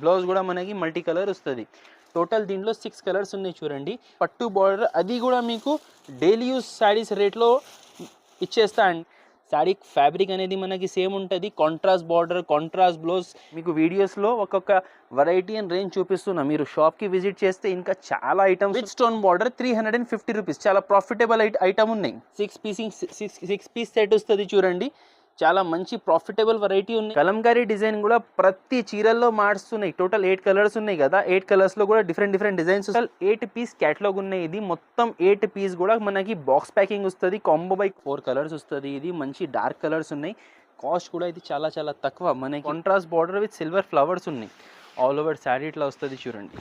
Blouse కూడా మనకి multi colour వస్తుంది. టోటల్ దీంట్లో సిక్స్ కలర్స్ ఉన్నాయి చూడండి. పట్టు బార్డర్ అది కూడా మీకు డైలీ యూస్ శారీస్ రేట్లో ఇచ్చేస్తా అండి శారీ ఫ్యాబ్రిక్ అనేది మనకి సేమ్ ఉంటుంది. కాంట్రాస్ట్ బార్డర్ కాంట్రాస్ట్ బ్లౌజ్ మీకు వీడియోస్లో ఒక్కొక్క వెరైటీ అండ్ రేంజ్ చూపిస్తున్నా. మీరు షాప్కి విజిట్ చేస్తే ఇంకా చాలా items with stone border three hundred and fifty rupees చాలా ప్రాఫిటబుల్ ఐటమ్ ఉన్నాయి. Six piecing six six piece set వస్తుంది చూడండి. చాలా మంచి ప్రాఫిటబుల్ వెరైటీ ఉంది కలంకారీ డిజైన్ కూడా ప్రతి చీరల్లో మారుస్తున్నాయి. టోటల్ ఎయిట్ కలర్స్ ఉన్నాయి కదా. ఎయిట్ కలర్స్లో కూడా different different designs eight piece catalogue ఉన్నాయి. ఇది మొత్తం ఎయిట్ పీస్ కూడా మనకి బాక్స్ ప్యాకింగ్ వస్తుంది. కాంబో బైక్ ఫోర్ కలర్స్ వస్తుంది. ఇది మంచి డార్క్ కలర్స్ ఉన్నాయి. కాస్ట్ కూడా ఇది చాలా చాలా తక్కువ. మనకి contrast border with silver flowers ఉన్నాయి. ఆల్ ఓవర్ శారీ ఇట్లా వస్తుంది చూడండి.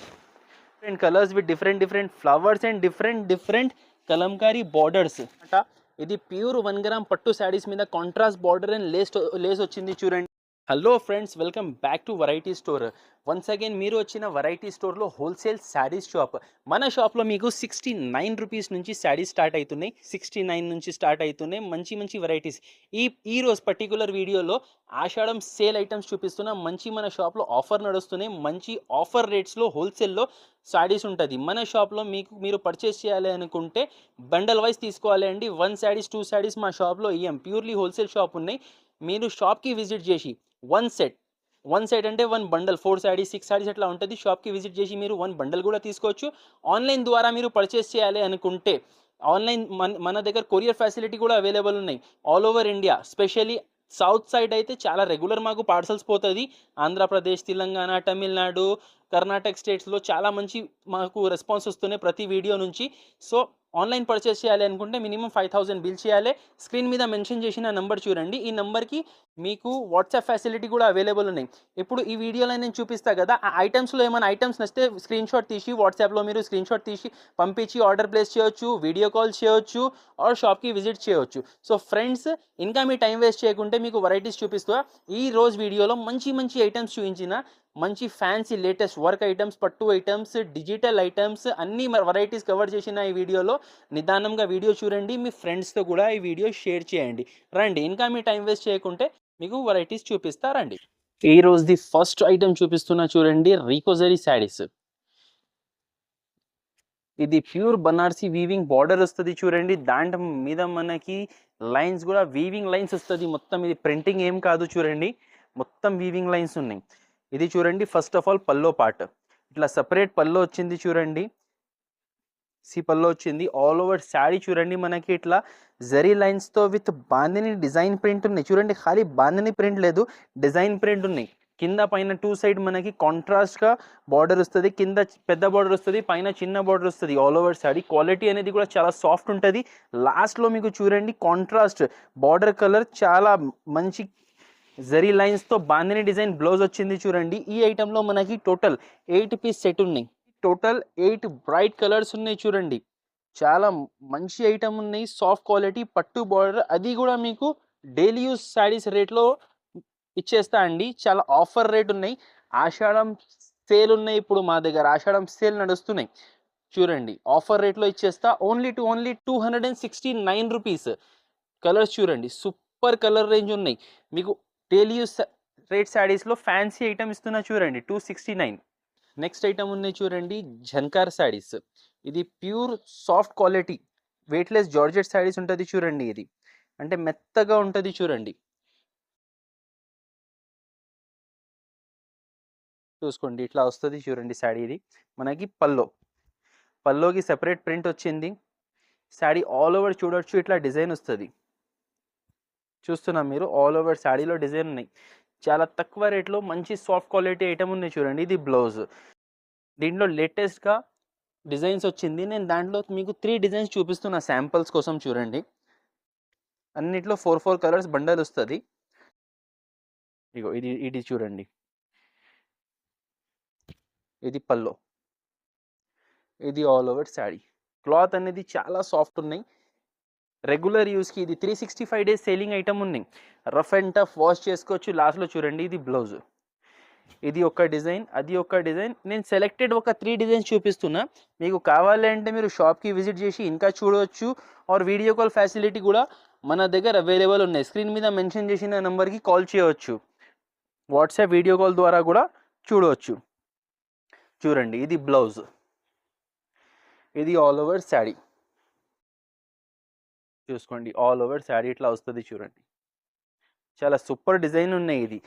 Different colours with different different flowers and different different kalamkari borders అట ఇది ప్యూర్ వన్ గ్రామ్ పట్టు శారీస్ మీద contrast border and lace lace వచ్చింది చూడండి. Hello friends welcome back to variety store once again మీరు వచ్చిన వెరైటీ స్టోర్లో హోల్సేల్ శారీస్ షాప్ మన షాప్లో మీకు సిక్స్టీ నైన్ రూపీస్ నుంచి శారీస్ స్టార్ట్ అవుతున్నాయి. సిక్స్టీ నైన్ నుంచి స్టార్ట్ అవుతున్నాయి. మంచి మంచి వెరైటీస్ ఈ ఈ రోజు పర్టికులర్ వీడియోలో ఆషాఢం సేల్ ఐటమ్స్ చూపిస్తున్న మంచి మన షాప్లో ఆఫర్ నడుస్తున్నాయి. మంచి ఆఫర్ రేట్స్లో హోల్సేల్లో శారీస్ ఉంటుంది. మన షాప్లో మీకు మీరు పర్చేస్ చేయాలి అనుకుంటే బండల్ వైజ్ తీసుకోవాలి అండి. వన్ శారీస్ టూ శారీస్ మా షాప్లో ఇయ్యం ప్యూర్లీ హోల్సేల్ షాప్ ఉన్నాయి. మీరు షాప్కి విజిట్ చేసి వన్ సెట్ వన్ సెట్ అంటే one bundle four saris six saris అట్లా ఉంటుంది. షాప్కి విజిట్ చేసి మీరు వన్ బండల్ కూడా తీసుకోవచ్చు. ఆన్లైన్ ద్వారా మీరు పర్చేస్ చేయాలి అనుకుంటే ఆన్లైన్ మన మన దగ్గర కొరియర్ ఫెసిలిటీ కూడా అవైలబుల్ ఉన్నాయి. All over India specially south side అయితే చాలా రెగ్యులర్ మాకు పార్సల్స్ పోతుంది. ఆంధ్రప్రదేశ్ తెలంగాణ తమిళనాడు కర్ణాటక స్టేట్స్లో చాలా మంచి మాకు రెస్పాన్స్ వస్తున్నాయి ప్రతి వీడియో నుంచి. సో ఆన్లైన్ పర్చేస్ చేయాలి అనుకుంటే మినిమం ఫైవ్ థౌసండ్ బిల్ చేయాలి. స్క్రీన్ మీద మెన్షన్ చేసిన నెంబర్ చూడండి. ఈ నెంబర్కి మీకు వాట్సాప్ ఫెసిలిటీ కూడా అవైలబుల్ ఉన్నాయి. ఇప్పుడు ఈ వీడియోలో నేను చూపిస్తా కదా ఆ ఐటమ్స్లో ఏమైనా ఐటమ్స్ నచ్చితే స్క్రీన్ షాట్ తీసి వాట్సాప్లో మీరు స్క్రీన్ షాట్ తీసి పంపించి ఆర్డర్ ప్లేస్ చేయొచ్చు వీడియో కాల్ చేయొచ్చు ఆర్ షాప్కి విజిట్ చేయొచ్చు. సో ఫ్రెండ్స్ ఇంకా మీ టైం వేస్ట్ చేయకుంటే మీకు వెరైటీస్ చూపిస్తా. ఈ రోజు వీడియోలో మంచి మంచి ఐటమ్స్ చూపించిన మంచి ఫ్యాన్సీ లేటెస్ట్ వర్క్ ఐటమ్స్ పట్టు ఐటమ్స్ డిజిటల్ ఐటమ్స్ అన్ని వెరైటీస్ కవర్ చేసిన ఈ వీడియోలో నిదానంగా వీడియో చూడండి మీ ఫ్రెండ్స్తో కూడా ఈ వీడియో షేర్ చేయండి. రండి ఇంకా మీ టైం వేస్ట్ చేయకుంటే మీకు వెరైటీస్ చూపిస్తా రండి. ఈ రోజుది ఫస్ట్ ఐటమ్ చూపిస్తున్నా చూడండి రీకోజరీ శారీస్ ఇది ప్యూర్ బనార్సీ వీవింగ్ బార్డర్ వస్తుంది చూడండి దాంట్ మీద మనకి లైన్స్ కూడా వీవింగ్ లైన్స్ వస్తుంది. మొత్తం ఇది ప్రింటింగ్ ఏం కాదు చూడండి మొత్తం వీవింగ్ లైన్స్ ఉన్నాయి. ఇది చూడండి first of all pallu part ఇట్లా సపరేట్ పల్లో వచ్చింది చూడండి. సిపల్లో వచ్చింది. ఆల్ ఓవర్ శారీ చూడండి మనకి ఇట్లా. జరీ లైన్స్తో విత్ బాందిని డిజైన్ ప్రింట్ ఉన్నాయి. చూడండి ఖాళీ బాందిని ప్రింట్ లేదు. డిజైన్ ప్రింట్ ఉన్నాయి. కింద పైన టూ సైడ్ మనకి కాంట్రాస్ట్గా బార్డర్ వస్తుంది. కింద పెద్ద బార్డర్ వస్తుంది. పైన చిన్న బార్డర్ వస్తుంది. All over sari. క్వాలిటీ అనేది కూడా చాలా సాఫ్ట్ ఉంటుంది. లాస్ట్లో మీకు చూడండి కాంట్రాస్ట్ బార్డర్ కలర్ చాలా మంచి జరీ లైన్స్తో బాందిని డిజైన్ బ్లౌజ్ వచ్చింది చూడండి. ఈ ఐటెంలో మనకి టోటల్ ఎయిట్ పీస్ సెట్ ఉన్నాయి. టోటల్ ఎయిట్ బ్రైట్ కలర్స్ ఉన్నాయి చూడండి. చాలా మంచి ఐటమ్ ఉన్నాయి. సాఫ్ట్ క్వాలిటీ పట్టు బార్డర్ అది కూడా మీకు డైలీ యూస్ శారీస్ రేట్లో ఇచ్చేస్తా అండి. చాలా ఆఫర్ రేట్ ఉన్నాయి. ఆషాఢం సేల్ ఉన్నాయి ఇప్పుడు మా దగ్గర. ఆషాఢం సేల్ నడుస్తున్నాయి. చూడండి ఆఫర్ రేట్లో ఇచ్చేస్తా. Only two only two hundred and sixty nine rupees. Colours చూడండి సూపర్ కలర్ రేంజ్ ఉన్నాయి. మీకు డైలీ యూస్ రేట్ శారీస్లో ఫ్యాన్సీ ఐటమ్ ఇస్తున్నా చూడండి two sixty nine. Next item ఉన్నాయి చూడండి ఝన్కార్ శారీస్. ఇది pure soft quality weightless georgette saris ఉంటుంది చూడండి ఇది. అంటే మెత్తగా ఉంటుంది చూడండి. చూసుకోండి ఇట్లా వస్తుంది చూడండి శారీ ఇది. మనకి పల్లో. పల్లోకి సెపరేట్ ప్రింట్ వచ్చింది. శాడీ ఆల్ ఓవర్ చూడొచ్చు ఇట్లా డిజైన్ వస్తుంది. చూస్తున్నాం మీరు ఆల్ ఓవర్ శారీలో డిజైన్ ఉన్నాయి. చాలా తక్కువ రేట్లో మంచి సాఫ్ట్ క్వాలిటీ ఐటమ్ ఉన్నాయి చూడండి. ఇది బ్లౌజ్. దీంట్లో లేటెస్ట్గా డిజైన్స్ వచ్చింది. నేను దాంట్లో మీకు త్రీ డిజైన్స్ చూపిస్తున్నా శాంపుల్స్ కోసం చూడండి. అన్నిట్లో ఫోర్ ఫోర్ కలర్స్ బండల్ వస్తుంది. ఇగో ఇది ఇది చూడండి. ఇది పల్లో. ఇది ఆల్ ఓవర్ శారీ. క్లాత్ అనేది చాలా సాఫ్ట్ ఉన్నాయి. రెగ్యులర్ యూస్కి ఇది three sixty five days selling item ఉంది. రఫ్ అండ్ టఫ్ వాష్ చేసుకోవచ్చు. లాస్ట్లో చూడండి ఇది బ్లౌజ్ ఇది ఒక డిజైన్ అది ఒక డిజైన్ నేను సెలెక్టెడ్ ఒక త్రీ డిజైన్స్ చూపిస్తున్నా. మీకు కావాలి అంటే మీరు షాప్కి విజిట్ చేసి ఇంకా చూడవచ్చు ఆర్ వీడియో కాల్ ఫెసిలిటీ కూడా మన దగ్గర అవైలబుల్ ఉన్నాయి. స్క్రీన్ మీద మెన్షన్ చేసిన నెంబర్కి కాల్ చేయవచ్చు వాట్సాప్ వీడియో కాల్ ద్వారా కూడా చూడవచ్చు చూడండి ఇది బ్లౌజ్ ఇది ఆల్ ఓవర్ శారీ చూసుకోండి. ఆల్ ఓవర్ శారీ ఇట్లా వస్తుంది చూడండి. చాలా సూపర్ డిజైన్ ఉన్నాయి ఇది.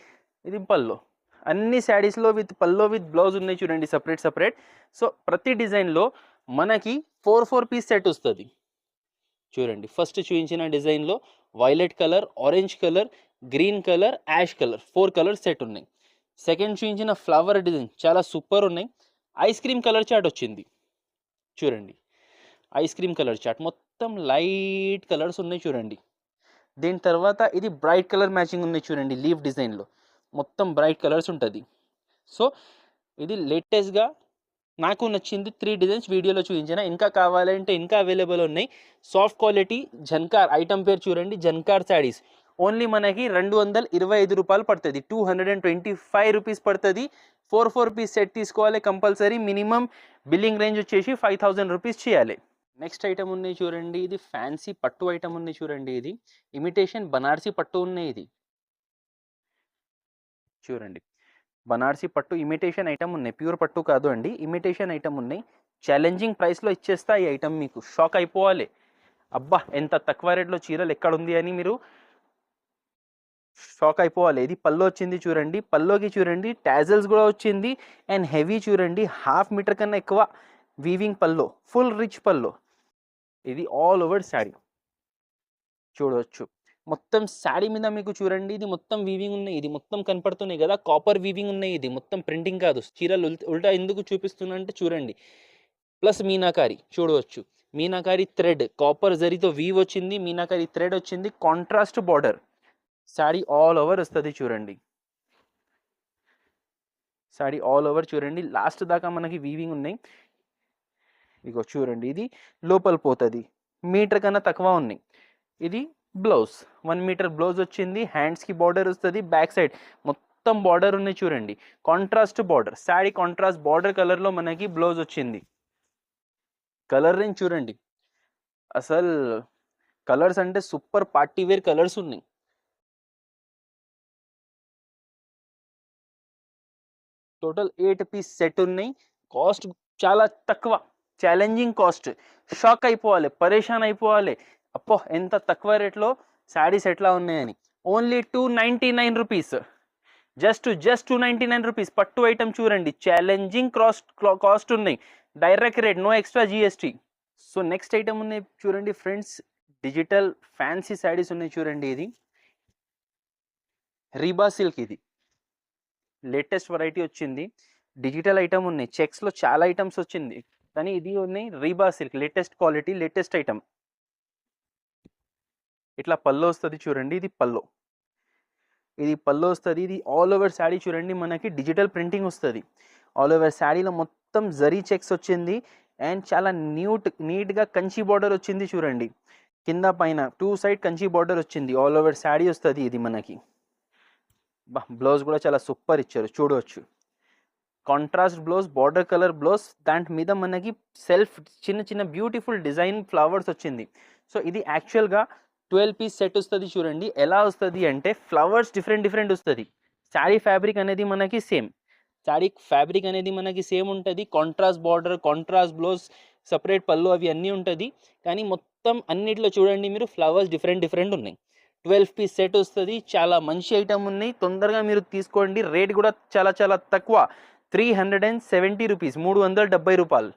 ఇది పల్లో అన్ని శారీస్లో విత్ పల్లో విత్ బ్లౌజ్ ఉన్నాయి చూడండి సపరేట్ సపరేట్. సో ప్రతి డిజైన్లో మనకి ఫోర్ ఫోర్ పీస్ సెట్ వస్తుంది. చూడండి. ఫస్ట్ చూపించిన డిజైన్లో violet colour orange colour green colour ash colour. Four colour set ఉన్నాయి. సెకండ్ చూపించిన ఫ్లవర్ డిజైన్ చాలా సూపర్ ఉన్నాయి. ఐస్ క్రీమ్ కలర్ చాట్ వచ్చింది. చూడండి. Ice cream colour chart. మొత్తం లైట్ కలర్స్ ఉన్నాయి చూడండి. దీని తర్వాత ఇది బ్రైట్ కలర్ మ్యాచింగ్ ఉన్నాయి చూడండి లీవ్ డిజైన్లో. మొత్తం బ్రైట్ కలర్స్ ఉంటుంది. సో ఇది లేటెస్ట్గా నాకు నచ్చింది త్రీ డిజైన్స్ వీడియోలో చూపించిన. ఇంకా కావాలంటే ఇంకా అవైలబుల్ ఉన్నాయి. సాఫ్ట్ క్వాలిటీ జన్కార్ ఐటమ్ పేరు చూడండి జన్కార్ శారీస్. ఓన్లీ మనకి రెండు వందల ఇరవై ఐదు రూపాయలు పడుతుంది. Two hundred and twenty five rupees పడుతుంది. ఫోర్ ఫోర్ పీస్ సెట్ తీసుకోవాలి కంపల్సరీ. మినిమం బిల్లింగ్ రేంజ్ వచ్చేసి ఫైవ్ థౌజండ్ రూపీస్ చేయాలి. నెక్స్ట్ ఐటమ్ ఉన్నాయి చూడండి ఇది ఫ్యాన్సీ పట్టు ఐటమ్ ఉంది చూడండి ఇది. ఇమిటేషన్ బనార్సీ పట్టు ఉన్నాయి ఇది. చూడండి. బనార్సీ పట్టు ఇమిటేషన్ ఐటమ్ ఉన్నాయి ప్యూర్ పట్టు కాదు అండి. ఇమిటేషన్ ఐటమ్ ఉన్నాయి. ఛాలెంజింగ్ ప్రైస్లో ఇచ్చేస్తా ఈ ఐటమ్ మీకు. షాక్ అయిపోవాలి. అబ్బా ఎంత తక్కువ రేట్లో చీరలు ఎక్కడ ఉంది అని మీరు షాక్ అయిపోవాలి. ఇది పల్లో వచ్చింది చూడండి. పల్లోకి చూడండి టాజల్స్ కూడా వచ్చింది. అండ్ హెవీ చూడండి హాఫ్ మీటర్ కన్నా ఎక్కువ weaving pallu full rich pallu. ఇది ఆల్ ఓవర్ శారీ చూడవచ్చు మొత్తం శారీ మీద మీకు చూడండి ఇది మొత్తం వీవింగ్ ఉన్నాయి. ఇది మొత్తం కనపడుతున్నాయి కదా కాపర్ వీవింగ్ ఉన్నాయి ఇది. మొత్తం ప్రింటింగ్ కాదు. చీరలు ఉల్- ఉల్టా ఎందుకు చూపిస్తున్నా అంటే చూడండి. ప్లస్ మీనాకారి చూడవచ్చు మీనాకారి థ్రెడ్ కాపర్ జరీతో వీవ్ వచ్చింది మీనాకారి థ్రెడ్ వచ్చింది contrast border sari all over వస్తుంది చూడండి. శారీ ఆల్ ఓవర్ చూడండి. లాస్ట్ దాకా మనకి వీవింగ్ ఉన్నాయి. ఇగో చూడండి ఇది లోపల పోతుంది. మీటర్ కన్నా తక్కువ ఉన్నాయి. ఇది బ్లౌజ్. వన్ మీటర్ బ్లౌజ్ వచ్చింది హ్యాండ్స్కి బార్డర్ వస్తుంది బ్యాక్ సైడ్. మొత్తం బార్డర్ ఉన్నాయి చూడండి. Contrast border. Sari contrast border కలర్లో మనకి బ్లౌజ్ వచ్చింది. కలర్ రేంజ్ చూడండి. అసలు కలర్స్ అంటే సూపర్ పార్టీ వేర్ కలర్స్ ఉన్నాయి. టోటల్ ఎయిట్ పీస్ సెట్ ఉన్నాయి. కాస్ట్ చాలా తక్కువ. ఛాలెంజింగ్ కాస్ట్ షాక్ అయిపోవాలి పరేషాన్ అయిపోవాలి. అప్పో ఎంత తక్కువ రేట్లో శారీస్ ఎట్లా ఉన్నాయని. Only two ninety nine rupees just just two ninety nine rupees పట్టు ఐటమ్ చూడండి. ఛాలెంజింగ్ కాస్ట్ కాస్ట్ ఉన్నాయి. Direct rate no extra GST so next item ఉన్నాయి చూడండి ఫ్రెండ్స్ డిజిటల్ ఫ్యాన్సీ శారీస్ ఉన్నాయి చూడండి ఇది. రీబా సిల్క్ ఇది. లేటెస్ట్ వెరైటీ వచ్చింది. డిజిటల్ ఐటమ్ ఉన్నాయి. చెక్స్లో చాలా ఐటమ్స్ వచ్చింది. కానీ ఇది ఉన్నాయి రీబా silk latest quality latest item. ఇట్లా పల్లో వస్తుంది చూడండి ఇది పల్లో. ఇది పల్లో వస్తుంది ఇది ఆల్ ఓవర్ శారీ చూడండి మనకి డిజిటల్ ప్రింటింగ్ వస్తుంది. ఆల్ ఓవర్ శారీలో మొత్తం జరీ చెక్స్ వచ్చింది అండ్ చాలా న్యూట్ నీట్గా కంచి బార్డర్ వచ్చింది చూడండి. కింద పైన టూ సైడ్ కంచి బార్డర్ వచ్చింది ఆల్ ఓవర్ శారీ వస్తుంది ఇది మనకి. బ్లౌజ్ కూడా చాలా సూపర్ ఇచ్చారు చూడవచ్చు contrast blouse border colour blouse దాంట్ మీద మనకి సెల్ఫ్ చిన్న చిన్న బ్యూటిఫుల్ డిజైన్ ఫ్లవర్స్ వచ్చింది. సో ఇది యాక్చువల్గా ట్వెల్వ్ పీస్ సెట్ వస్తుంది చూడండి. ఎలా వస్తుంది అంటే ఫ్లవర్స్ డిఫరెంట్ డిఫరెంట్ వస్తుంది. శారీ ఫ్యాబ్రిక్ అనేది మనకి సేమ్ శారీ ఫ్యాబ్రిక్ అనేది మనకి సేమ్ ఉంటుంది. Contrast border contrast blouse separate పళ్ళు అవి అన్నీ ఉంటుంది. కానీ మొత్తం అన్నిట్లో చూడండి మీరు ఫ్లవర్స్ డిఫరెంట్ డిఫరెంట్ ఉన్నాయి. ట్వెల్వ్ పీస్ సెట్ వస్తుంది. చాలా మంచి ఐటమ్ ఉన్నాయి. తొందరగా మీరు తీసుకోండి. రేట్ కూడా చాలా చాలా తక్కువ. Three hundred and seventy rupees మూడు వందల డెబ్బై రూపాయలు.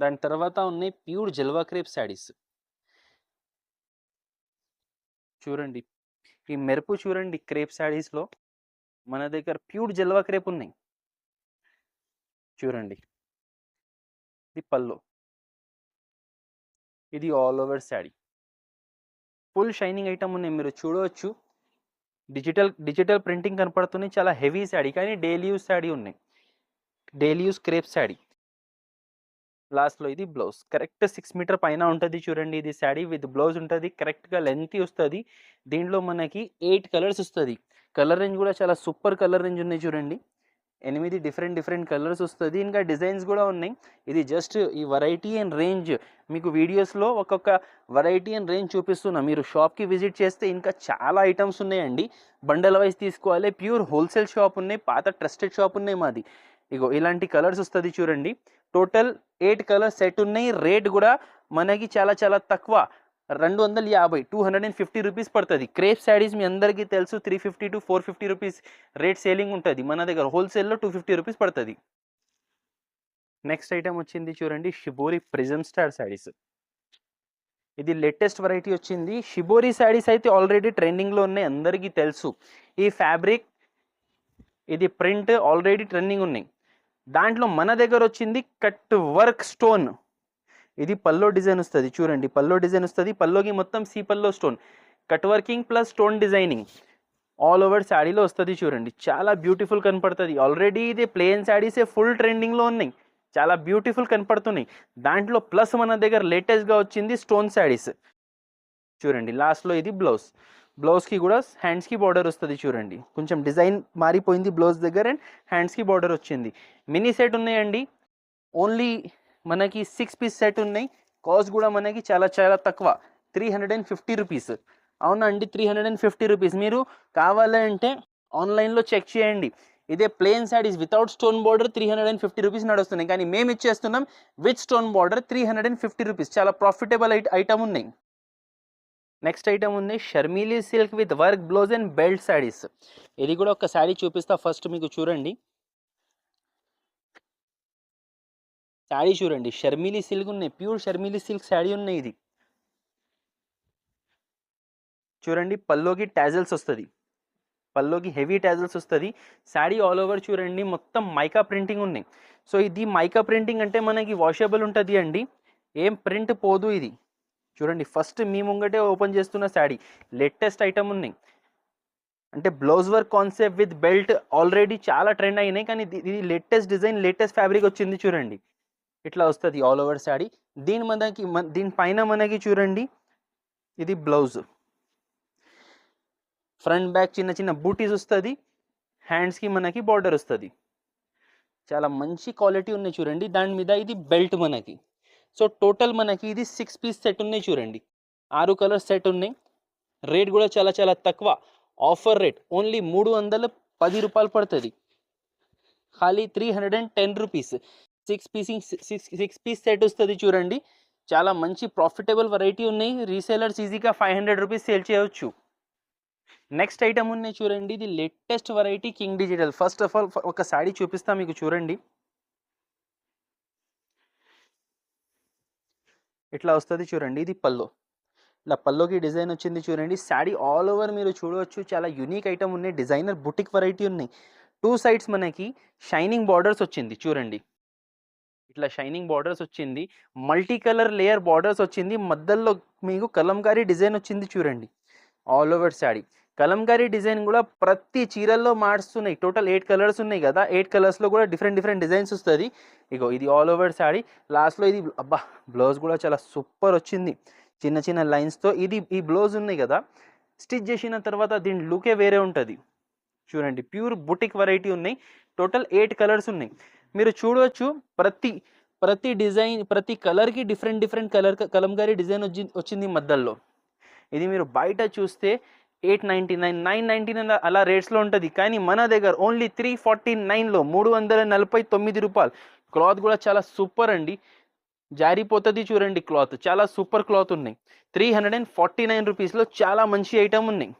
దాని తర్వాత ఉన్నాయి ప్యూర్ జల్వా క్రేప్ శారీస్. చూడండి ఈ మెరుపు చూడండి క్రేప్ శారీస్లో మన దగ్గర ప్యూర్ జల్వా క్రేప్ ఉన్నాయి. చూడండి ఇది పల్లో ఇది all over sari. Full shining item ఉన్నాయి మీరు చూడవచ్చు. డిజిటల్ డిజిటల్ ప్రింటింగ్ కనపడుతున్నాయి చాలా హెవీ శాడీ కానీ డైలీ యూస్ శారీ ఉన్నాయి. డైలీ యూస్ క్రేప్ శారీ లాస్ట్లో ఇది బ్లౌజ్. కరెక్ట్ సిక్స్ మీటర్ పైన ఉంటుంది చూడండి ఇది శారీ విత్ బ్లౌజ్ ఉంటుంది. కరెక్ట్గా లెంత్ వస్తుంది. దీంట్లో మనకి ఎయిట్ కలర్స్ వస్తుంది. కలర్ రేంజ్ కూడా చాలా సూపర్ కలర్ రేంజ్ ఉన్నాయి చూడండి. ఎనిమిది డిఫరెంట్ డిఫరెంట్ కలర్స్ వస్తుంది. ఇంకా డిజైన్స్ కూడా ఉన్నాయి. ఇది జస్ట్ ఈ వెరైటీ అండ్ రేంజ్. మీకు వీడియోస్లో ఒక్కొక్క వెరైటీ అండ్ రేంజ్ చూపిస్తున్నా. మీరు షాప్కి విజిట్ చేస్తే ఇంకా చాలా ఐటమ్స్ ఉన్నాయండి. బండల్ వైజ్ తీసుకోవాలి. ప్యూర్ హోల్సేల్ షాప్ ఉన్నాయి. పాత ట్రస్టెడ్ షాప్ ఉన్నాయి మాది. ఇగో ఇలాంటి కలర్స్ వస్తుంది చూడండి. టోటల్ ఎయిట్ కలర్ సెట్ ఉన్నాయి. రేట్ కూడా మనకి చాలా చాలా తక్కువ. రెండు వందల యాభై two hundred and fifty rupees పడుతుంది. క్రేప్ శారీస్ మీ అందరికీ తెలుసు three fifty to four fifty rupees rate selling ఉంటుంది. మన దగ్గర హోల్సేల్లో టూ ఫిఫ్టీ రూపీస్ పడుతుంది. నెక్స్ట్ ఐటమ్ వచ్చింది చూడండి షిబోరి ప్రిజమ్ స్టార్ శారీస్ ఇది లేటెస్ట్ వెరైటీ వచ్చింది. షిబోరి శారీస్ అయితే ఆల్రెడీ ట్రెండింగ్లో ఉన్నాయి. అందరికీ తెలుసు. ఈ ఫ్యాబ్రిక్ ఇది ప్రింట్ ఆల్రెడీ ట్రెండింగ్ ఉన్నాయి. దాంట్లో మన దగ్గర వచ్చింది కట్ వర్క్ స్టోన్. ఇది పల్లో డిజైన్ వస్తుంది చూడండి. పల్లో డిజైన్ వస్తుంది పల్లోకి మొత్తం see pallu stone. Cut working plus stone designing. All over శాడీలో వస్తుంది చూడండి. చాలా బ్యూటిఫుల్ కనపడుతుంది. ఆల్రెడీ ఇది ప్లెయిన్ శాడీసే ఫుల్ ట్రెండింగ్లో ఉన్నాయి. చాలా బ్యూటిఫుల్ కనపడుతున్నాయి. దాంట్లో ప్లస్ మన దగ్గర లేటెస్ట్గా వచ్చింది స్టోన్ శాడీస్ చూడండి లాస్ట్లో ఇది బ్లౌజ్ బ్లౌజ్కి కూడా హ్యాండ్స్కి బార్డర్ వస్తుంది చూడండి. కొంచెం డిజైన్ మారిపోయింది బ్లౌజ్ దగ్గర అండ్ హ్యాండ్స్కి బార్డర్ వచ్చింది. మినీ సెట్ ఉన్నాయండి. ఓన్లీ మనకి సిక్స్ పీస్ సెట్ ఉన్నాయి. కాస్ట్ కూడా మనకి చాలా చాలా తక్కువ. Three hundred and fifty rupees. అవునా అండి? Three hundred and fifty rupees. మీరు కావాలంటే ఆన్లైన్లో చెక్ చేయండి. ఇదే plain saris without stone border three hundred and fifty rupees నడుస్తున్నాయి. కానీ మేము ఇచ్చేస్తున్నాం with stone border three hundred and fifty rupees. చాలా ప్రాఫిటబుల్ ఐటమ్ ఉన్నాయి. నెక్స్ట్ ఐటమ్ ఉంది Sharmili silk with work blouse and belt saris ఇది కూడా ఒక శారీ చూపిస్తా ఫస్ట్ మీకు చూడండి. శారీ చూడండి షర్మిలీ సిల్క్ ఉన్నాయి ప్యూర్ షర్మిలీ సిల్క్ శారీ ఉన్నాయి ఇది. చూడండి పల్లోకి టాజల్స్ వస్తుంది. పల్లోకి హెవీ టాజల్స్ వస్తుంది. శారీ ఆల్ ఓవర్ చూడండి మొత్తం మైకా ప్రింటింగ్ ఉన్నాయి. సో ఇది మైకా ప్రింటింగ్ అంటే మనకి వాషబుల్ ఉంటుంది అండి. ఏం ప్రింట్ పోదు ఇది. చూడండి ఫస్ట్ మీ ముంగటే ఓపెన్ చేస్తున్న శాడీ లేటెస్ట్ ఐటమ్ ఉన్నాయి. అంటే blouse work concept with belt already చాలా ట్రెండ్ అయినాయి కానీ ఇది- లేటెస్ట్ డిజైన్ లేటెస్ట్ ఫ్యాబ్రిక్ వచ్చింది చూడండి. ఇట్లా వస్తుంది ఆల్ ఓవర్ శారీ. దీని మనకి దీని దీనిపైన మనకి చూడండి ఇది బ్లౌజ్. ఫ్రంట్ బ్యాక్ చిన్న చిన్న బూటీస్ వస్తుంది హ్యాండ్స్కి మనకి బార్డర్ వస్తుంది. చాలా మంచి క్వాలిటీ ఉన్నాయి చూడండి. దాని మీద ఇది బెల్ట్ మనకి. సో టోటల్ మనకి ఇది సిక్స్ పీస్ సెట్ ఉన్నాయి చూడండి. ఆరు కలర్ సెట్ ఉన్నాయి. రేట్ కూడా చాలా చాలా తక్కువ. ఆఫర్ రేట్ ఓన్లీ మూడు వందల పది రూపాయలు పడుతుంది. ఖాళీ three hundred and ten rupees. Six piecing six six piece set వస్తుంది చూడండి. చాలా మంచి ప్రాఫిటబుల్ వెరైటీ ఉన్నాయి. రీసేలర్స్ ఈజీగా ఫైవ్ హండ్రెడ్ రూపీస్ సేల్ చేయవచ్చు నెక్స్ట్ ఐటమ్ ఉన్నాయి చూడండి. ఇది latest variety king digital. First of all ఒక శాడీ చూపిస్తా మీకు చూడండి. ఇట్లా వస్తుంది చూడండి ఇది పల్లో ఇలా పల్లోకి డిజైన్ వచ్చింది చూడండి శాడీ ఆల్ ఓవర్ మీరు చూడవచ్చు. చాలా యూనిక్ ఐటమ్ ఉన్నాయి. డిజైనర్ బుటిక్ వెరైటీ ఉన్నాయి. టూ సైడ్స్ మనకి షైనింగ్ బార్డర్స్ వచ్చింది చూడండి. ఇట్లా షైనింగ్ బార్డర్స్ వచ్చింది. మల్టీ కలర్ లేయర్ బార్డర్స్ వచ్చింది. మధ్యలో మీకు కలంకారీ డిజైన్ వచ్చింది చూడండి. All over sari Kalamkari design కూడా ప్రతి చీరల్లో మారుస్తున్నాయి. టోటల్ ఎయిట్ కలర్స్ ఉన్నాయి కదా. ఎయిట్ కలర్స్లో కూడా డిఫరెంట్ డిఫరెంట్ డిజైన్స్ వస్తుంది. ఇగో ఇది ఆల్ ఓవర్ శాడీ లాస్ట్లో ఇది అబ్బా బ్లౌజ్ కూడా చాలా సూపర్ వచ్చింది. చిన్న చిన్న లైన్స్తో ఇది ఈ బ్లౌజ్ ఉన్నాయి కదా. స్టిచ్ చేసిన తర్వాత దీని లుకే వేరే ఉంటుంది. చూడండి ప్యూర్ బుటిక్ వెరైటీ ఉన్నాయి. టోటల్ ఎయిట్ కలర్స్ ఉన్నాయి. మీరు చూడవచ్చు ప్రతి ప్రతి డిజైన్ ప్రతి కలర్కి different different colour Kalamkari design వచ్చి వచ్చింది మధ్యలో. ఇది మీరు బయట చూస్తే eight ninety nine nine ninety nine అలా రేట్స్లో ఉంటుంది. కానీ మన దగ్గర ఓన్లీ త్రీ ఫార్టీ నైన్లో మూడు వందల నలభై తొమ్మిది రూపాయలు. క్లాత్ కూడా చాలా సూపర్ అండి. జారిపోతుంది చూడండి క్లాత్ చాలా సూపర్ క్లాత్ ఉన్నాయి. Three hundred and forty nine రూపీస్లో చాలా మంచి ఐటమ్ ఉన్నాయి.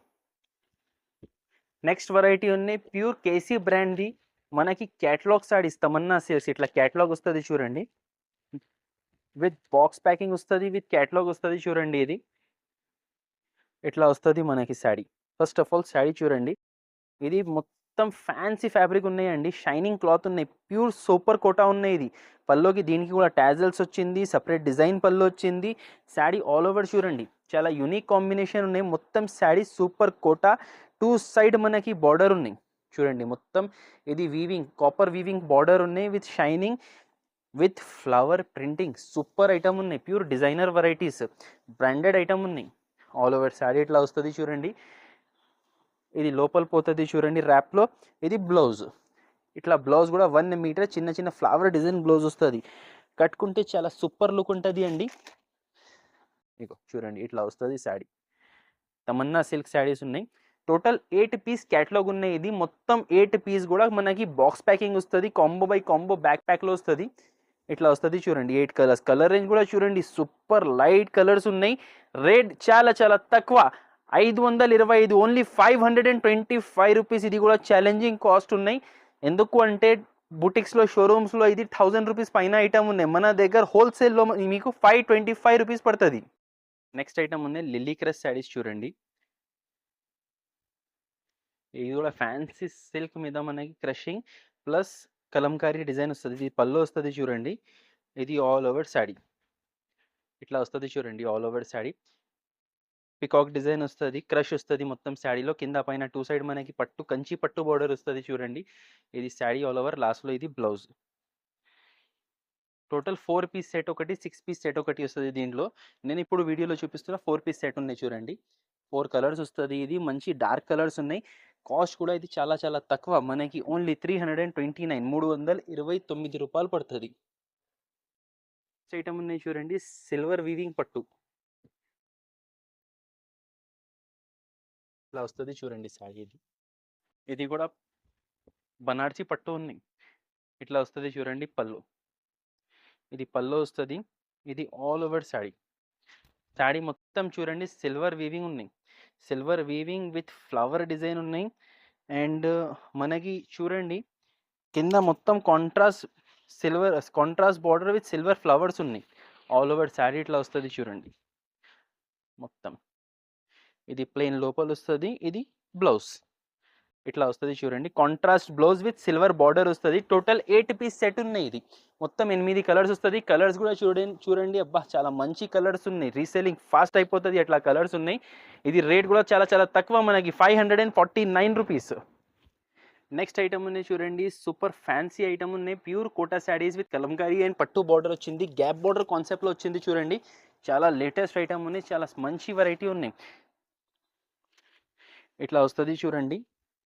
నెక్స్ట్ వెరైటీ ఉన్నాయి. ప్యూర్ కేసీ బ్రాండ్ది మనకి క్యాటలాగ్ సారీస్ తమన్నా సేల్స్ ఇట్లా క్యాటలాగ్ వస్తుంది చూడండి. విత్ బాక్స్ ప్యాకింగ్ వస్తుంది విత్ క్యాటలాగ్ వస్తుంది చూడండి ఇది. ఇట్లా వస్తుంది మనకి sari? First of all sari చూడండి. ఇది మొత్తం ఫ్యాన్సీ ఫ్యాబ్రిక్ ఉన్నాయండి. షైనింగ్ క్లాత్ ఉన్నాయి. ప్యూర్ సూపర్ కోటా ఉన్నాయి ఇది. పల్లోకి దీనికి కూడా టాజల్స్ వచ్చింది. సపరేట్ డిజైన్ పళ్ళు వచ్చింది. శాడీ ఆల్ ఓవర్ చూడండి. చాలా యూనిక్ కాంబినేషన్ ఉన్నాయి. మొత్తం sari super Kota. Two side మనకి బార్డర్ ఉన్నాయి. చూడండి మొత్తం. ఇది వీవింగ్ కాపర్ వీవింగ్ బార్డర్ ఉన్నాయి with shining with flower printing. Super item ఉన్నాయి. Pure designer varieties. Branded item ఉన్నాయి. ఆల్ ఓవర్ శారీ ఇట్లా వస్తుంది చూడండి. ఇది లోపల పోతుంది చూడండి ర్యాప్లో ఇది బ్లౌజ్ ఇట్లా బ్లౌజ్ కూడా వన్ మీటర్ చిన్న చిన్న ఫ్లవర్ డిజైన్ బ్లౌజ్ వస్తుంది. కట్టుకుంటే చాలా సూపర్ లుక్ ఉంటుంది అండి. ఇగో చూడండి ఇట్లా వస్తుంది శాడీ తమన్నా సిల్క్ శాడీస్ ఉన్నాయి. టోటల్ ఎయిట్ పీస్ క్యాటలాగ్ ఉన్నాయి. ఇది మొత్తం ఎయిట్ పీస్ కూడా మనకి బాక్స్ ప్యాకింగ్ వస్తుంది. కాంబో బై కాంబో బ్యాక్ ప్యాక్లో వస్తుంది. ఇట్లా వస్తుంది చూడండి ఎయిట్ కలర్స్ కలర్ రేంజ్ కూడా చూడండి సూపర్ లైట్ కలర్స్ ఉన్నాయి. రేట్ చాలా చాలా తక్కువ. ఐదు వందల ఇరవై ఐదు only five hundred and twenty five rupees ఇది కూడా ఛాలెంజింగ్ కాస్ట్ ఉన్నాయి. ఎందుకు అంటే బుటిక్స్లో షోరూమ్స్లో ఇది థౌజండ్ రూపీస్ పైన ఐటమ్ ఉన్నాయి మన దగ్గర హోల్సేల్లో మీకు ఫైవ్ ట్వంటీ ఫైవ్ రూపీస్ పడుతుంది. నెక్స్ట్ ఐటమ్ ఉంది లిల్లీ క్రస్ శారీస్ చూడండి. ఇది కూడా ఫ్యాన్సీ సిల్క్ మీద మనకి క్రషింగ్ ప్లస్ కలంకారీ డిజైన్ వస్తుంది. ఇది పళ్ళు వస్తుంది చూడండి. ఇది ఆల్ ఓవర్ శాడీ ఇట్లా వస్తుంది చూడండి all over sari peacock design వస్తుంది క్రష్ వస్తుంది మొత్తం శాడీలో కింద పైన టూ సైడ్ మనకి పట్టు కంచి పట్టు బోర్డర్ వస్తుంది చూడండి. ఇది శాడీ ఆల్ ఓవర్. లాస్ట్లో ఇది blouse. Total four piece set ఒకటి సిక్స్ పీస్ సెట్ ఒకటి వస్తుంది దీంట్లో. నేను ఇప్పుడు వీడియోలో చూపిస్తున్న ఫోర్ పీస్ సెట్ ఉన్నాయి చూడండి. ఫోర్ కలర్స్ వస్తుంది. ఇది మంచి డార్క్ కలర్స్ ఉన్నాయి. కాస్ట్ కూడా ఇది చాలా చాలా తక్కువ. మనకి only three hundred and twenty nine మూడు వందల ఇరవై తొమ్మిది రూపాయలు పడుతుంది. ఐటమ్ ఉన్నాయి చూడండి సిల్వర్ వీవింగ్ పట్టు. ఇలా వస్తుంది చూడండి సారీ ఇది. ఇది కూడా బనార్సీ పట్టు ఉంది. ఇట్లా వస్తుంది చూడండి పళ్ళు. ఇది పళ్ళు వస్తుంది. ఇది ఆల్ ఓవర్ శాడీ శాడీ మొత్తం చూడండి సిల్వర్ వీవింగ్ ఉన్నాయి. Silver weaving with flower design ఉన్నాయి. అండ్ మనకి చూడండి కింద మొత్తం contrast silver contrast border with silver flowers ఉన్నాయి. ఆల్ ఓవర్ శారీ ఇట్లా వస్తుంది చూడండి. మొత్తం. ఇది ప్లెయిన్ లోపల వస్తుంది ఇది బ్లౌజ్. ఇట్లా వస్తుంది చూడండి. Contrast blouse with silver border వస్తుంది. టోటల్ ఎయిట్ పీస్ సెట్ ఉన్నాయి ఇది. మొత్తం ఎనిమిది కలర్స్ వస్తుంది. కలర్స్ కూడా చూడండి చూడండి. అబ్బా చాలా మంచి కలర్స్ ఉన్నాయి. రీసేలింగ్ ఫాస్ట్ అయిపోతుంది. అట్లా కలర్స్ ఉన్నాయి. ఇది రేట్ కూడా చాలా చాలా తక్కువ మనకి. Five hundred and forty nine rupees next item ఉన్నాయి చూడండి. సూపర్ ఫ్యాన్సీ ఐటమ్ ఉన్నాయి. Pure Kota saris with Kalamkari and పట్టు బార్డర్ వచ్చింది. గ్యాప్ బార్డర్ కాన్సెప్ట్లో వచ్చింది చూడండి. చాలా లేటెస్ట్ ఐటమ్ ఉన్నాయి. చాలా మంచి వెరైటీ ఉన్నాయి. ఇట్లా వస్తుంది చూడండి.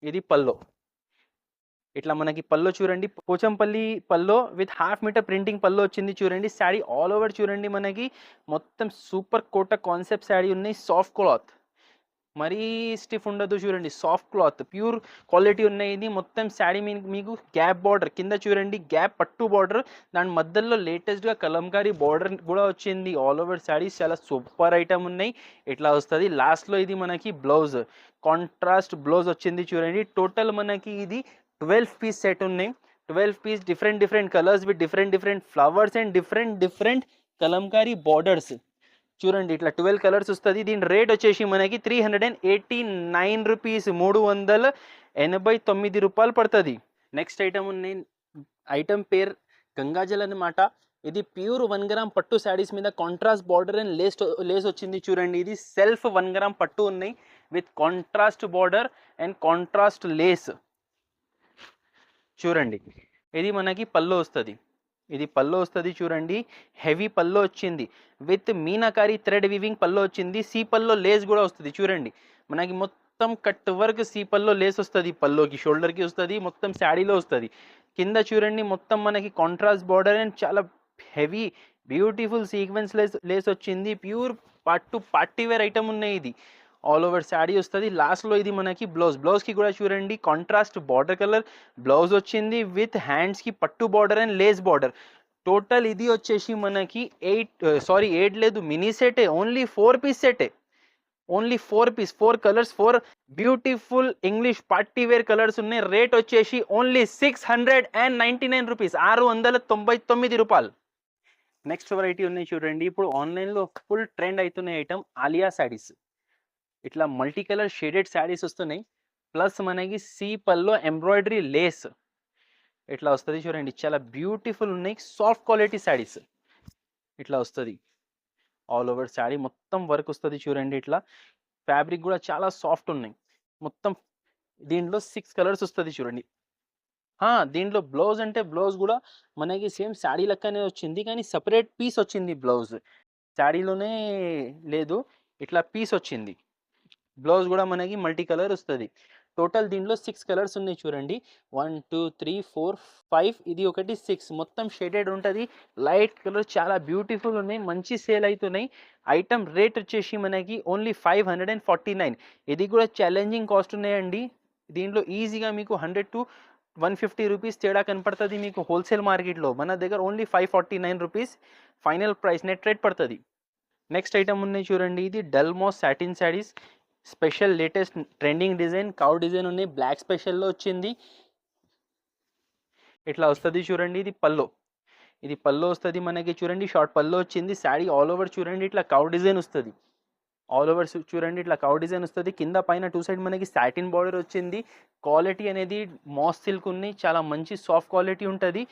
ఇది పల్లో. ఇట్లా మనకి పల్లో చూడండి Pochampalli pallu with half metre printing pallu వచ్చింది చూడండి శారీ ఆల్ ఓవర్ చూడండి మనకి. మొత్తం సూపర్ కోట కాన్సెప్ట్ శారీ ఉన్నాయి సాఫ్ట్ క్లాత్ మరీ స్టిఫ్ ఉండదు చూడండి సాఫ్ట్ క్లాత్ ప్యూర్ క్వాలిటీ ఉన్నాయి ఇది మొత్తం శారీ మీకు గ్యాప్ బార్డర్ కింద చూడండి గ్యాప్ పట్టు బార్డర్ దాని మధ్యలో లేటెస్ట్గా కలంకారీ బార్డర్ కూడా వచ్చింది. ఆల్ ఓవర్ శారీస్ చాలా సూపర్ ఐటమ్ ఉన్నాయి. ఇట్లా వస్తుంది? లాస్ట్లో ఇది మనకి బ్లౌజ్ కాంట్రాస్ట్ బ్లౌజ్ వచ్చింది చూడండి. టోటల్ మనకి ఇది ట్వెల్వ్ పీస్ సెట్ ఉన్నాయి. Twelve piece different different colours with different different flowers and different different Kalamkari borders చూడండి ఇట్లా ట్వెల్వ్ కలర్స్ వస్తుంది. దీని రేట్ వచ్చేసి మనకి three hundred and eighty nine rupees మూడు వందల ఎనభై తొమ్మిది రూపాయలు పడుతుంది. నెక్స్ట్ ఐటమ్ ఉన్నాయి ఐటమ్ పేరు గంగాజల్ అనమాట ఇది ప్యూర్ వన్ గ్రామ్ పట్టు శారీస్ మీద contrast border and lace lace వచ్చింది చూడండి. ఇది సెల్ఫ్ వన్ గ్రామ్ పట్టు ఉన్నాయి with contrast border and contrast lace చూడండి. ఇది మనకి పళ్ళు వస్తుంది. ఇది పల్లో వస్తుంది చూడండి. హెవీ పల్లో వచ్చింది. With meenakari thread weaving pallu వచ్చింది. సీ పల్లో లేస్ కూడా వస్తుంది చూడండి. మనకి మొత్తం cut work see pallu lace వస్తుంది. పల్లోకి షోల్డర్కి వస్తుంది. మొత్తం శాడీలో వస్తుంది. కింద చూడండి మొత్తం మనకి కాంట్రాస్ట్ బార్డర్ అండ్ చాలా heavy beautiful sequence lace lace వచ్చింది. ప్యూర్ పట్టు పార్టీ వేర్ ఐటమ్ ఉన్నాయి ఇది. ఆల్ ఓవర్ శాడీ వస్తుంది. లాస్ట్లో ఇది మనకి బ్లౌజ్ బ్లౌజ్కి కూడా చూడండి కాంట్రాస్ట్ బార్డర్ కలర్ బ్లౌజ్ వచ్చింది విత్ హ్యాండ్స్కి పట్టు border and lace border total ఇది వచ్చేసి మనకి ఎయిట్ సారీ ఎయిట్ లేదు మినీ సెటే only four piece సెటే only four piece four colours four beautiful English party wear colours ఉన్నాయి. రేట్ వచ్చేసి only six hundred and ninety nine rupees ఆరు వందల తొంభై తొమ్మిది రూపాయలు. నెక్స్ట్ వెరైటీ ఉన్నాయి చూడండి. ఇప్పుడు ఆన్లైన్లో ఫుల్ ట్రెండ్ అవుతున్న ఐటమ్ ఆలియా శారీస్ ఇట్లా మల్టీ కలర్ షేడెడ్ శారీస్ వస్తున్నాయి. ప్లస్ మనకి సీ పల్లో ఎంబ్రాయిడరీ లేస్ ఇట్లా వస్తుంది చూడండి. చాలా బ్యూటిఫుల్ ఉన్నాయి. సాఫ్ట్ క్వాలిటీ శారీస్ ఇట్లా వస్తుంది. ఆల్ ఓవర్ శారీ మొత్తం వర్క్ వస్తుంది చూడండి ఇట్లా. ఫ్యాబ్రిక్ కూడా చాలా సాఫ్ట్ ఉన్నాయి. మొత్తం దీంట్లో సిక్స్ కలర్స్ వస్తుంది చూడండి. దీంట్లో బ్లౌజ్ అంటే బ్లౌజ్ కూడా మనకి సేమ్ శారీ లెక్కనే వచ్చింది. కానీ సపరేట్ పీస్ వచ్చింది బ్లౌజ్. శారీలోనే లేదు. ఇట్లా పీస్ వచ్చింది. బ్లౌజ్ కూడా మనకి మల్టీ కలర్ వస్తుంది. టోటల్ దీంట్లో సిక్స్ కలర్స్ ఉన్నాయి చూడండి. One two three four five ఇది ఒకటి సిక్స్. మొత్తం షేడెడ్ ఉంటుంది. లైట్ కలర్ చాలా బ్యూటిఫుల్ ఉన్నాయి. మంచి సేల్ అవుతున్నాయి ఐటమ్ రేట్ వచ్చేసి మనకి only five hundred and forty nine. ఇది కూడా ఛాలెంజింగ్ కాస్ట్ ఉన్నాయండి. దీంట్లో ఈజీగా మీకు hundred to one fifty rupees తేడా కనపడుతుంది మీకు హోల్సేల్ మార్కెట్లో. మన దగ్గర only five forty nine rupees final price net rate పడుతుంది. నెక్స్ట్ ఐటమ్ ఉన్నాయి చూడండి. ఇది డల్మో satin saris. Special latest trending design cow design ఉంది బ్లాక్ స్పెషల్లో వచ్చింది. ఇట్లా వస్తుంది చూడండి ఇది పల్లో. ఇది పల్లో వస్తుంది మనకి చూడండి షార్ట్ పల్లో వచ్చింది శారీ ఆల్ ఓవర్ చూడండి ఇట్లా కౌ డిజైన్ వస్తుంది. ఆల్ ఓవర్ చూడండి ఇట్లా కౌ డిజైన్ వస్తుంది. కింద పైన టూ సైడ్ మనకి సాటిన్ బార్డర్ వచ్చింది. క్వాలిటీ అనేది మాస్ సిల్క్ ఉంది చాలా మంచి సాఫ్ట్ క్వాలిటీ ఉంటుంది.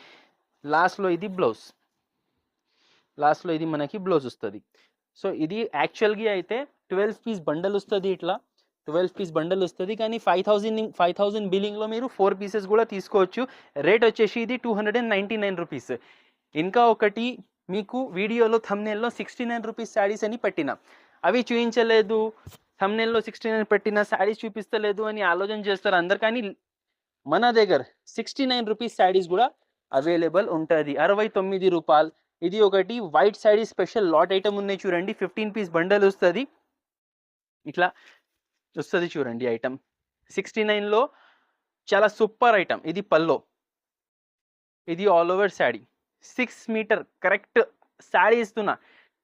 లాస్ట్లో ఇది బ్లౌజ్ లాస్ట్లో ఇది మనకి బ్లౌజ్ వస్తుంది. సో ఇది యాక్చువల్గా అయితే ట్వెల్వ్ పీస్ బండల్ వస్తుంది ఇట్లా. ట్వెల్వ్ పీస్ బండల్ వస్తుంది. కానీ ఫైవ్ థౌజండ్ ఫైవ్ థౌజండ్ బిల్లింగ్లో మీరు ఫోర్ పీసెస్ కూడా తీసుకోవచ్చు. రేట్ వచ్చేసి ఇది two hundred and ninety nine rupees. ఇంకా ఒకటి మీకు వీడియోలో థమ్నేల్లో సిక్స్టీ నైన్ రూపీస్ శారీస్ అని పెట్టిన. అవి చూపించలేదు థమ్నేల్లో సిక్స్టీ నైన్ పెట్టిన శారీస్ చూపిస్తలేదు అని ఆలోచన చేస్తారు అందరు. కానీ మన దగ్గర సిక్స్టీ నైన్ రూపీస్ శారీస్ కూడా అవైలబుల్ ఉంటుంది. అరవై తొమ్మిది రూపాయలు. ఇది ఒకటి white sari special lot item ఉన్నాయి చూడండి. ఫిఫ్టీన్ పీస్ బండల్ వస్తుంది. ఇట్లా వస్తుంది చూడండి ఐటమ్. సిక్స్టీ నైన్లో చాలా సూపర్ ఐటమ్. ఇది పల్లో. ఇది all over sari six metre correct sari ఇస్తున్నా.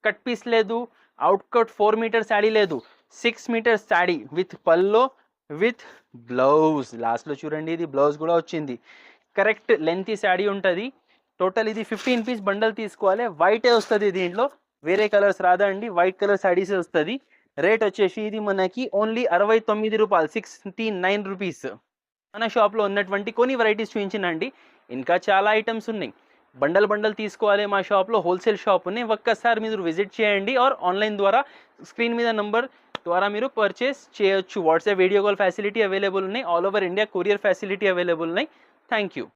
కట్ పీస్ లేదు out cut four metre sari లేదు. Six metre sari with pallu with blouse. లాస్ట్లో చూడండి ఇది బ్లౌజ్ కూడా వచ్చింది. కరెక్ట్ లెంత్ శారీ ఉంటుంది. టోటల్ ఇది ఫిఫ్టీన్ పీస్ బండల్ తీసుకోవాలి. వైటే వస్తుంది దీంట్లో. వేరే కలర్స్ రాదండి వైట్ కలర్ శారీసే వస్తుంది. రేట్ వచ్చేసి ఇది మనకి ఓన్లీ అరవై తొమ్మిది రూపాయలు సిక్స్టీ నైన్ రూపీస్ మన షాప్లో ఉన్నటువంటి కొన్ని వెరైటీస్ చూపించినండి. ఇంకా చాలా ఐటమ్స్ ఉన్నాయి. బండల్ బండల్ తీసుకోవాలి మా షాప్లో హోల్సేల్ షాప్ ఉన్నాయి ఒక్కసారి మీరు విజిట్ చేయండి ఆర్ ఆన్లైన్ ద్వారా స్క్రీన్ మీద నంబర్ ద్వారా మీరు పర్చేస్ చేయొచ్చు. WhatsApp video call facility available ఉన్నాయి. All over India courier facility available ఉన్నాయి. Thank you